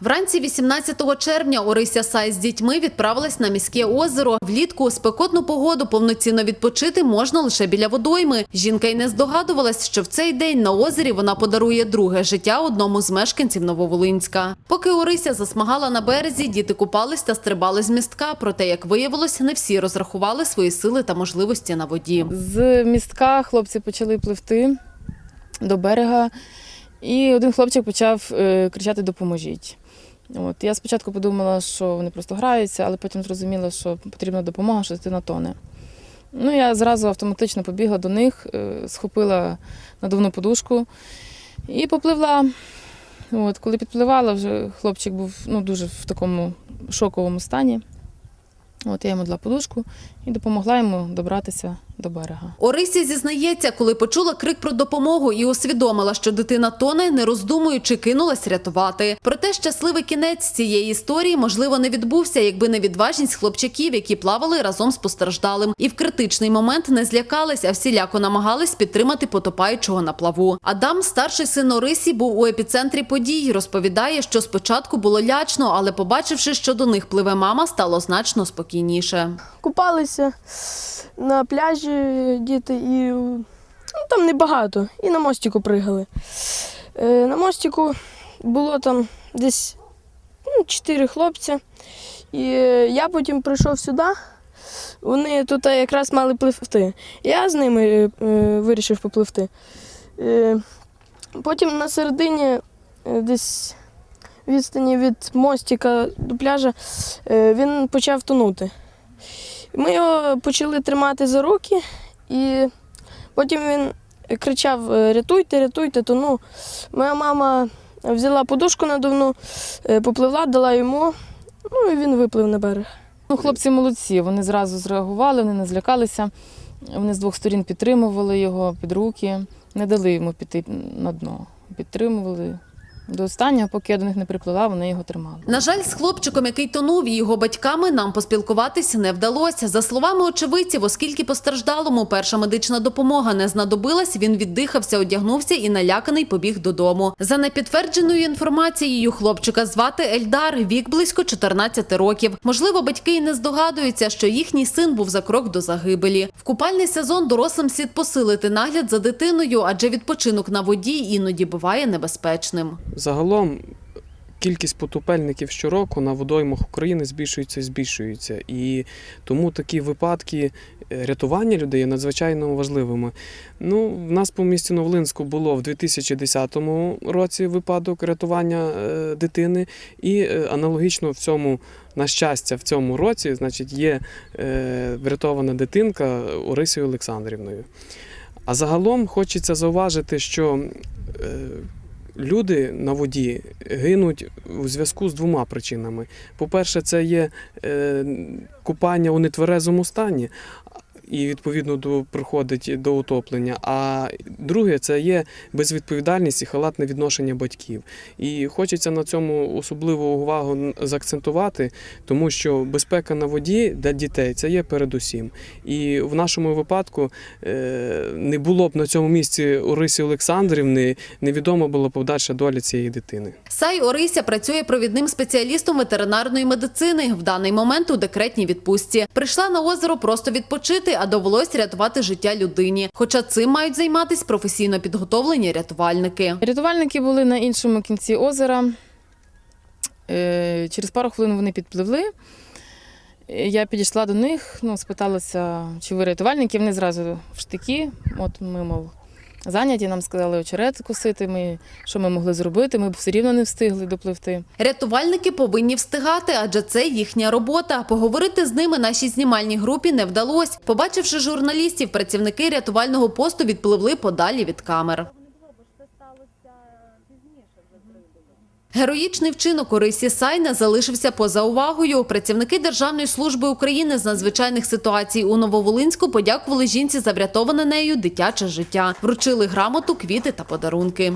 Вранці 18 червня Орися Сай з дітьми відправилась на міське озеро. Влітку у спекотну погоду повноцінно відпочити можна лише біля водойми. Жінка й не здогадувалась, що в цей день на озері вона подарує друге життя одному з мешканців Нововолинська. Поки Орися засмагала на березі, діти купались та стрибали з містка. Проте, як виявилось, не всі розрахували свої сили та можливості на воді. З містка хлопці почали пливти до берега, і один хлопчик почав е, кричати Допоможіть. От. Я спочатку подумала, що вони просто граються, але потім зрозуміла, що потрібна допомога, що дитина тоне. Ну, я зразу автоматично побігла до них, е, схопила надувну подушку і попливла. От, коли підпливала, вже хлопчик був ну, дуже в такому шоковому стані. От я йому дала подушку і допомогла йому добратися до берега. Орися зізнається, коли почула крик про допомогу і усвідомила, що дитина тоне, не роздумуючи, кинулась рятувати. Проте щасливий кінець цієї історії можливо не відбувся, якби не відважність хлопчаків, які плавали разом з постраждалим, і в критичний момент не злякались, а всіляко намагались підтримати потопаючого на плаву. Адам, старший син Орисі, був у епіцентрі подій. Розповідає, що спочатку було лячно, але побачивши, що до них пливе мама, стало значно спокійніше. Купалися на пляжі діти і ну, там небагато. І на мостику пригали. Е, на мостику було там десь ну, чотири хлопця. І е, я потім прийшов сюди. Вони тут якраз мали пливти. Я з ними е, вирішив попливти. Е, потім на середині, е, десь відстані від мостика до пляжа, е, він почав тонути. Ми його почали тримати за руки, і потім він кричав: е, Рятуйте, рятуйте, тону. Моя мама взяла подушку надувну, е, попливла, дала йому, ну і він виплив на берег. Ну, хлопці молодці, вони зразу зреагували, вони не злякалися. Вони з двох сторін підтримували його під руки, не дали йому піти на дно. Підтримували до останнього, поки я до них не приплила, вони його тримали. На жаль, з хлопчиком, який тонув, і його батьками нам поспілкуватися не вдалося. За словами очевидців, оскільки постраждалому перша медична допомога не знадобилась, він віддихався, одягнувся і наляканий побіг додому. За непідтвердженою інформацією, хлопчика звати Ельдар, вік близько 14 років. Можливо, батьки й не здогадуються, що їхній син був за крок до загибелі. В купальний сезон дорослим слід посилити нагляд за дитиною, адже відпочинок на воді іноді буває небезпечним. Загалом кількість потопельників щороку на водоймах України збільшується і збільшується. І тому такі випадки е, рятування людей є надзвичайно важливими. Ну, в нас по місті Новолинську було в 2010 році випадок рятування е, дитини, і е, аналогічно в цьому. На щастя, в цьому році значить, є е, врятована дитинка Орисою Олександрівною. А загалом хочеться зауважити, що люди на воді гинуть у зв'язку з двома причинами. По-перше, це є е, купання у нетверезому стані. І відповідно до приходить до утоплення. А друге це є безвідповідальність і халатне відношення батьків. І хочеться на цьому особливу увагу заакцентувати, тому що безпека на воді для дітей це є передусім. І в нашому випадку е, не було б на цьому місці Орисі Олександрівни, невідома була подальша доля цієї дитини. Сай Орися працює провідним спеціалістом ветеринарної медицини. В даний момент у декретній відпустці. Прийшла на озеро просто відпочити, а довелось рятувати життя людині. Хоча цим мають займатися професійно підготовлені рятувальники. Рятувальники були на іншому кінці озера. Е, Через пару хвилин вони підпливли. Е, Я підійшла до них, ну, спиталася, чи ви рятувальники. Вони зразу в штики. От ми, мов, зайняті, нам сказали очерет косити. Ми, що ми могли зробити, ми б все рівно не встигли допливти. Рятувальники повинні встигати, адже це їхня робота. Поговорити з ними нашій знімальній групі не вдалося. Побачивши журналістів, працівники рятувального посту відпливли подалі від камер. Героїчний вчинок Орисі Сайна залишився поза увагою. Працівники Державної служби України з надзвичайних ситуацій у Нововолинську подякували жінці за врятоване нею дитяче життя. Вручили грамоту, квіти та подарунки.